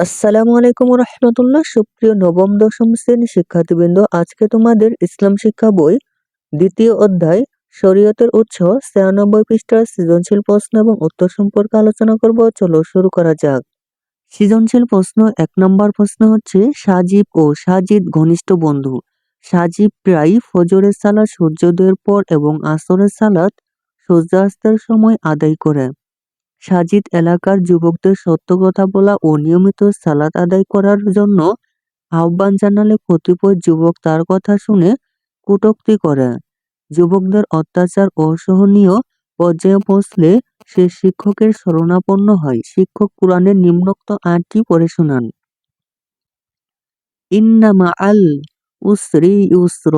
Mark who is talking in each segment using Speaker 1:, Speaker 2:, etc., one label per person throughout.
Speaker 1: আসসালামু আলাইকুম রহমতুল্লাহ সুপ্রিয় নবম, দশম শ্রেণি শিক্ষার্থীবৃন্দ, আজকে তোমাদের ইসলাম শিক্ষা বই দ্বিতীয় অধ্যায়, শরীয়তের উৎস, ছিয়ানব্বই পৃষ্ঠার সৃজনশীল প্রশ্ন এবং উত্তর সম্পর্কে আলোচনা করব। চলো শুরু করা যাক। সৃজনশীল প্রশ্ন, এক নম্বর প্রশ্ন হচ্ছে, সাজিব ও সাজিদ ঘনিষ্ঠ বন্ধু। সাজিব প্রায় ফজরের সালাত, সূর্যোদয়ের পর এবং আসরের সালাত সূর্যাস্তের সময় আদায় করে। সাজিদ এলাকার যুবকদের সত্য কথা বলা ও নিয়মিত সালাত আদায় করার জন্য আহ্বান জানালে কতিপয় যুবক তার কথা শুনে কটূক্তি করে। যুবকদের অত্যাচার অসহনীয় পর্যায়ে পৌঁছলে সে শিক্ষকের শরণাপন্ন হয়। শিক্ষক কোরআনের নিম্নোক্ত আটটি পড়ে শোনান। ইন্নামা আল উসরি ইউসর।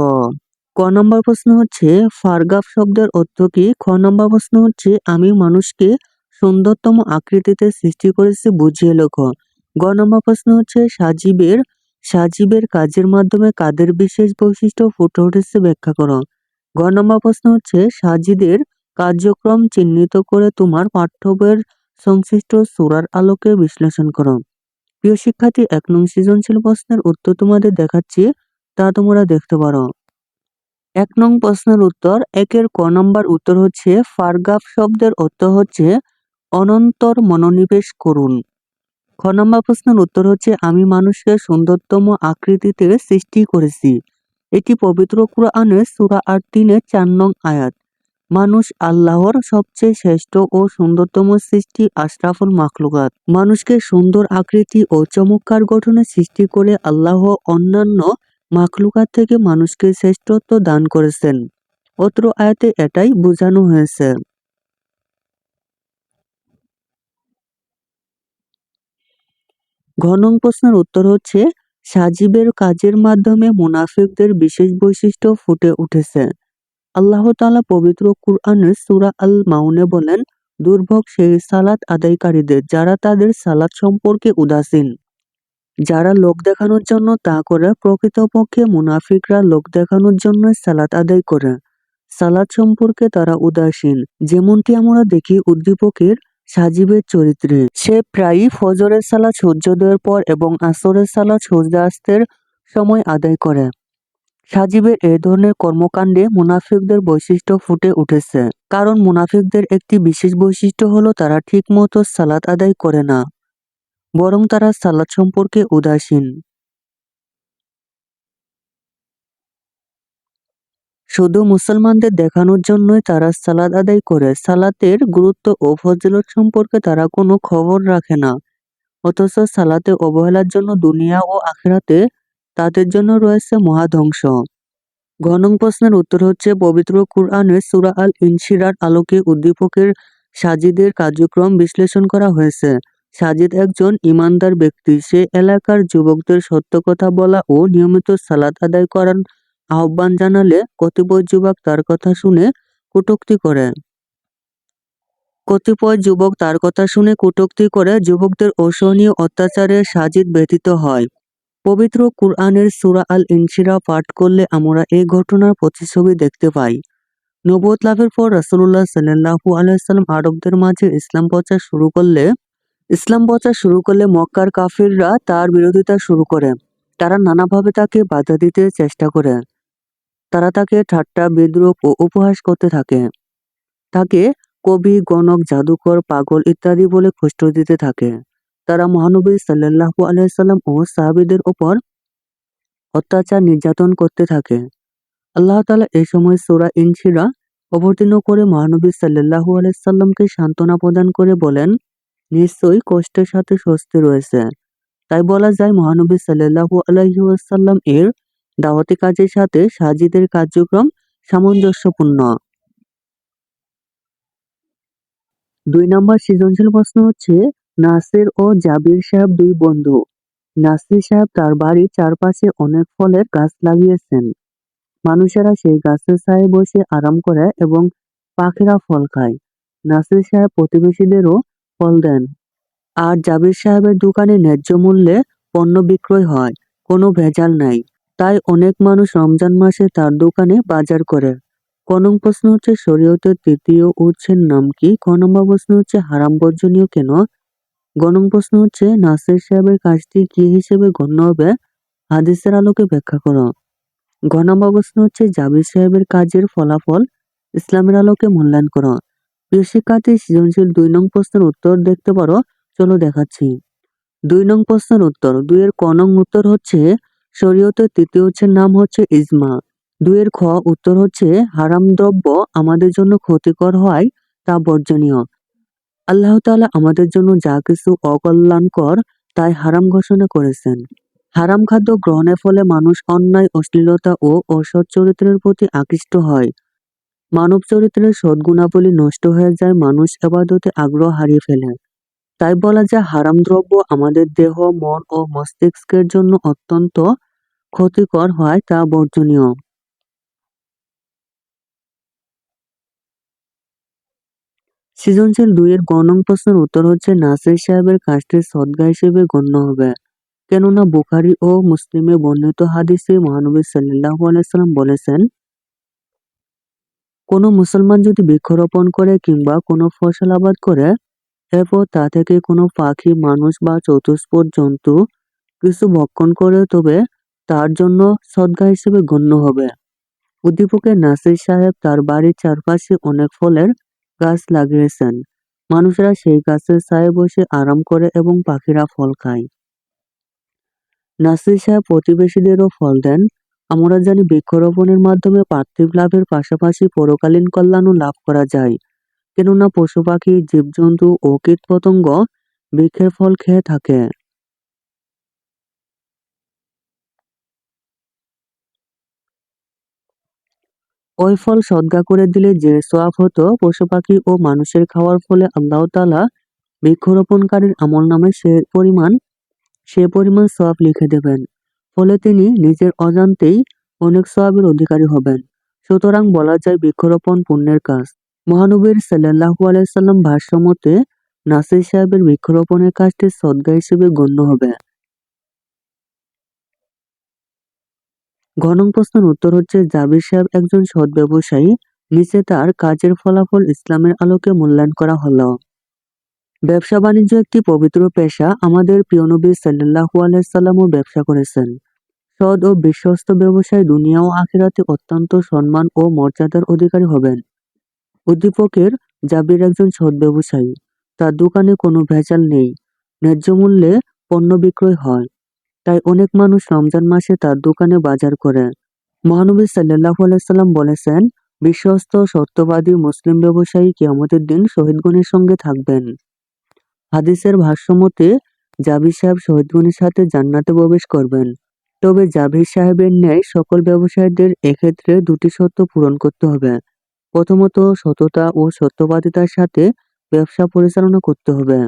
Speaker 1: ক নম্বর প্রশ্ন হচ্ছে ফারগাফ শব্দের অর্থ কি? খ নম্বর প্রশ্ন হচ্ছে, আমি মানুষকে সুন্দরতম আকৃতিতে সৃষ্টি করেছে বুঝিয়ে লেখো। গ নম্বর প্রশ্ন হচ্ছে, সাজীবের সাজীবের কাজের মাধ্যমে কাদের বিশেষ বৈশিষ্ট্য ফুটে উঠেছে ব্যাখ্যা করো। গ নম্বর প্রশ্ন হচ্ছে, সাজিদের কার্যক্রম চিহ্নিত করে তোমার পাঠ্য বইয়ের সংশ্লিষ্ট সুরার আলোকে বিশ্লেষণ করো। প্রিয় শিক্ষার্থী, এক নং সৃজনশীল প্রশ্নের উত্তর তোমাদের দেখাচ্ছি, তা তোমরা দেখতে পারো। এক নং প্রশ্নের উত্তর, একের ক নম্বর উত্তর হচ্ছে, ফারগাফ শব্দের অর্থ হচ্ছে অনন্তর মনোনিবেশ করুন। খ নম্বর প্রশ্নের উত্তর হচ্ছে, আমি মানুষকে সুন্দরতম আকৃতিতে সৃষ্টি করেছি। এটি পবিত্র কোরআনের সুরা আর তিনের চার নং আয়াত। মানুষ আল্লাহর সবচেয়ে শ্রেষ্ঠ ও সুন্দরতম সৃষ্টি আশরাফুল মাখলুকাত। মানুষকে সুন্দর আকৃতি ও চমৎকার গঠনে সৃষ্টি করে আল্লাহ অন্যান্য মাখলুকাত থেকে মানুষকে শ্রেষ্ঠত্ব দান করেছেন। অত্র আয়াতে এটাই বোঝানো হয়েছে। ঘনং প্রশ্নের উত্তর হচ্ছে, সাজিবের কাজের মাধ্যমে মুনাফিকদের বিশেষ বৈশিষ্ট্য ফুটে উঠেছে। আল্লাহ তালা পবিত্র কুরআনের সুরা আল মাউনে বলেন, দুর্ভোগ সেই সালাত আদায়কারীদের যারা তাদের সালাত সম্পর্কে উদাসীন। যারা লোক দেখানোর জন্য তা করে, প্রকৃতপক্ষে মুনাফিকরা লোক দেখানোর জন্য সালাত আদায় করে। সালাদ সম্পর্কে তারা উদাসীন। যেমনটি আমরা দেখি উদ্দীপকের সাজিবের চরিত্রে। সে প্রায়ই ফজরের সালাত সূর্যোদয়ের পর এবং আসরের সালাত সূর্যাস্তের সময় আদায় করে। সাজিবের এ ধরনের কর্মকাণ্ডে মুনাফিকদের বৈশিষ্ট্য ফুটে উঠেছে। কারণ মুনাফিকদের একটি বিশেষ বৈশিষ্ট্য হলো তারা ঠিকমতো সালাত আদায় করে না। বরং তারা সালাদ সম্পর্কে উদাসীন। শুধু মুসলমানদের দেখানোর জন্যই তারা সালাদ আদায় করে। সালাতের গুরুত্ব ও ফজিলত সম্পর্কে তারা কোনো খবর রাখে না। অথচ সালাতে অবহেলার জন্য দুনিয়া ও আখেরাতে তাদের জন্য রয়েছে মহাধ্বংস। ঘনং প্রশ্নের উত্তর হচ্ছে, পবিত্র কুরআনের সুরা আল ইনশিরার আলোকে উদ্দীপকের সাজিদের কার্যক্রম বিশ্লেষণ করা হয়েছে। সাজিদ একজন ইমানদার ব্যক্তি। সে এলাকার যুবকদের সত্য কথা বলা ও নিয়মিত সালাত আদায় করার আহ্বান জানালে কতিপয় যুবক তার কথা শুনে কটূক্তি করে। কতিপয় যুবক তার কথা শুনে কটূক্তি করে যুবকদের অসহনীয় অত্যাচারে সাজিদ ব্যতীত হয়। পবিত্র কুরআনের সুরা আল ইনশিরা পাঠ করলে আমরা এই ঘটনার প্রতিছবি দেখতে পাই। নবত লাভের পর রাসুল্লাহ সাল্লাহু আলাইসাল্লাম আরবদের মাঝে ইসলাম প্রচার শুরু করলে, ইসলাম প্রচার শুরু করলে মক্কার কাফিররা তার বিরোধিতা শুরু করে। তারা নানাভাবে তাকে বাধা দিতে চেষ্টা করে। তারা তাকে ঠাট্টা, বিদ্রুপ ও উপহাস করতে থাকে। তাকে কবি, গণক, জাদুকর, পাগল ইত্যাদি বলে কষ্ট দিতে থাকে। তারা মহানবী সাল্লাহু আলাইসাল্লাম ও সাহাবিদের ওপর অত্যাচার নির্যাতন করতে থাকে। আল্লাহ তালা এই সময় সোরা ইনশিরা অবতীর্ণ করে মহানবী সাল্লাহু আলাইসাল্লামকে সান্ত্বনা প্রদান করে বলেন, নিশ্চয়ই কষ্টের সাথে স্বস্তি রয়েছে। তাই বলা যায় মহানবী সাল্লাহু আলাইসাল্লাম এর দাওয়াতি কাজের সাথে সাজিদের কার্যক্রম সামঞ্জস্যপূর্ণ। দুই নম্বর সৃজনশীল প্রশ্ন হচ্ছে, নাসির ও জাবির সাহেব দুই বন্ধু। নাসির সাহেব তার বাড়ির চারপাশে অনেক ফলের গাছ লাগিয়েছেন। মানুষেরা সেই গাছের ছায়ে বসে আরাম করে এবং পাখিরা ফল খায়। নাসির সাহেব প্রতিবেশীদেরও ফল দেন। আর জাবির সাহেবের দোকানে ন্যায্য মূল্যে পণ্য বিক্রয় হয়, কোনো ভেজাল নাই। তাই অনেক মানুষ রমজান মাসে তার দোকানে বাজার করে। ক নং প্রশ্ন হচ্ছে, শরীয়তের তৃতীয় উৎসের নাম কি? ক নম্বর প্রশ্ন হচ্ছে, হারাম বর্জনীয় কেন? গণং প্রশ্ন হচ্ছে, নাসির সাহেবের কাজটি কি হিসেবে গণ্য হবে? হাদিসের আলোকে ব্যাখ্যা করো। ঘ নম্বর প্রশ্ন হচ্ছে, জাবির সাহেবের কাজের ফলাফল ইসলামের আলোকে মূল্যায়ন করো। প্রিয় শিক্ষার্থী, সৃজনশীল দুই নং প্রশ্নের উত্তর দেখতে পারো। চলো দেখাচ্ছি। দুই নং প্রশ্নের উত্তর। দুইয়ের ক নং উত্তর হচ্ছে শরীয়তের তৃতীয় হচ্ছে নাম হচ্ছে ইজমা। দুইয়ের খ উত্তর হচ্ছে হারাম দ্রব্য আমাদের জন্য ক্ষতিকর হয় তা বর্জনীয়। আল্লাহ তাআলা আমাদের জন্য যা কিছু অকল্যাণকর তাই হারাম ঘোষণা করেছেন। হারাম খাদ্য গ্রহণের ফলে মানুষ অন্যায়, অশ্লীলতা ও অসৎ চরিত্রের প্রতি আকৃষ্ট হয়। মানব চরিত্রের সদ্গুণাবলী নষ্ট হয়ে যায়, মানুষ এবাদতে আগ্রহ হারিয়ে ফেলে। তাই বলা যায় হারাম দ্রব্য আমাদের দেহ, মন ও মস্তিষ্কের জন্য অত্যন্ত ক্ষতিকর হয় তা বর্জনীয়। সৃজনশীল দুইয়ের গ নং প্রশ্নের উত্তর হচ্ছে, নাসির সাহেবের কাজটি সদ্গা হিসেবে গণ্য হবে। কেননা বুখারি ও মুসলিমে বর্ণিত হাদিসে মহানবী সাল্লাহ আলাইসাল্লাম বলেছেন, কোনো মুসলমান যদি বৃক্ষরোপণ করে কিংবা কোনো ফসল আবাদ করে এরপর তা থেকে কোনো পাখি, মানুষ বা চতুষ্পদ জন্তু কিছু ভক্ষণ করে তবে তার জন্য সদ্গা হিসেবে গণ্য হবে। উদ্দীপকের নাসির সাহেব তার বাড়ির চারপাশে অনেক ফলের গাছ লাগিয়েছেন। মানুষেরা সেই গাছের ছায়ে বসে আরাম করে এবং পাখিরা ফল খায়। নাসির সাহেব প্রতিবেশীদেরও ফল দেন। আমরা জানি বৃক্ষরোপণের মাধ্যমে পার্থিব লাভের পাশাপাশি পরকালীন কল্যাণও লাভ করা যায়। কেননা পশু পাখি, জীবজন্তু ও কীট পতঙ্গ বৃক্ষের ফল খেয়ে থাকে। ওই ফল সদ্গা করে দিলে যে সোয়াব হতো, পশু পাখি ও মানুষের খাওয়ার ফলে আল্লাহ তালা বৃক্ষরোপণকারীর আমল নামে সে পরিমাণ সে পরিমাণ সোয়াব লিখে দেবেন। ফলে তিনি নিজের অজান্তেই অনেক সোয়াবের অধিকারী হবেন। সুতরাং বলা যায় বৃক্ষরোপণ পুণ্যের কাজ। মহানবীর সাল্লাহু আলাইসাল্লাম ভাষ্যমতে নাসির সাহেবের বৃক্ষরোপণের কাজটি সদ্গা হিসেবে গণ্য হবে। ঘনং প্রশ্নের উত্তর হচ্ছে, জাবির সাহেব একজন সৎ ব্যবসায়ী, নিচে তার কাজের ফলাফল ইসলামের আলোকে মূল্যায়ন করা হলো। ব্যবসা বাণিজ্য একটি পবিত্র পেশা, আমাদের প্রিয় নবী সাল্লাহু আলাইসাল্লামও ব্যবসা করেছেন। সৎ ও বিশ্বস্ত ব্যবসায় দুনিয়া ও আখিরাতে অত্যন্ত সম্মান ও মর্যাদার অধিকারী হবেন। উদ্দীপকের জাবির একজন সৎ ব্যবসায়ী। তার দোকানে কোনো ভেজাল নেই, ন্যায্য মূল্যে পণ্য বিক্রয় হয়। তাই অনেক মানুষ রমজান মাসে তার দোকানে বাজার করে। মহানবী সাল্লাহ আলাইসাল্লাম বলেছেন, বিশ্বস্ত সত্যবাদী মুসলিম ব্যবসায়ী কিয়ামতের দিন শহীদগণের সঙ্গে থাকবেন। হাদিসের ভাষ্যমতে জাবির সাহেব শহীদগণের সাথে জান্নাতে প্রবেশ করবেন। তবে জাবির সাহেবের ন্যায় সকল ব্যবসায়ীদের এক্ষেত্রে দুটি শর্ত পূরণ করতে হবে। প্রথমত সততা ও সত্যবাদিতার সাথে ব্যবসা পরিচালনা করতে হবে।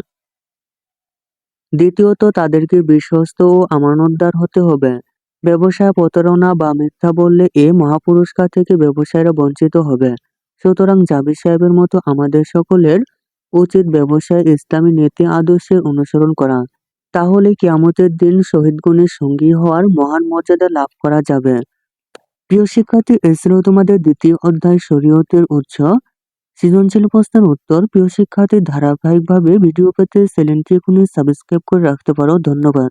Speaker 1: দ্বিতীয়ত, তাদেরকে বিশ্বস্ত ও আমানতদার হতে হবে। ব্যবসায় প্রতারণা বা মিথ্যা বললে এ মহাপুরস্কার থেকে ব্যবসায়ীরা বঞ্চিত হবে। সুতরাং জাবির সাহেবের মতো আমাদের সকলের উচিত ব্যবসায় ইসলামী নীতি আদর্শের অনুসরণ করা। তাহলে কিয়ামতের দিন শহীদ গুণের সঙ্গী হওয়ার মহান মর্যাদা লাভ করা যাবে। প্রিয় শিক্ষার্থী এ ছিল তোমাদের দ্বিতীয় অধ্যায় শরীয়তের উৎস। সৃজনশীল প্রশ্নের উত্তর প্রিয় শিক্ষার্থী, ধারাবাহিকভাবে ভিডিও পেতে চ্যানেলটি এখনই সাবস্ক্রাইব করে রাখতে পারো। ধন্যবাদ।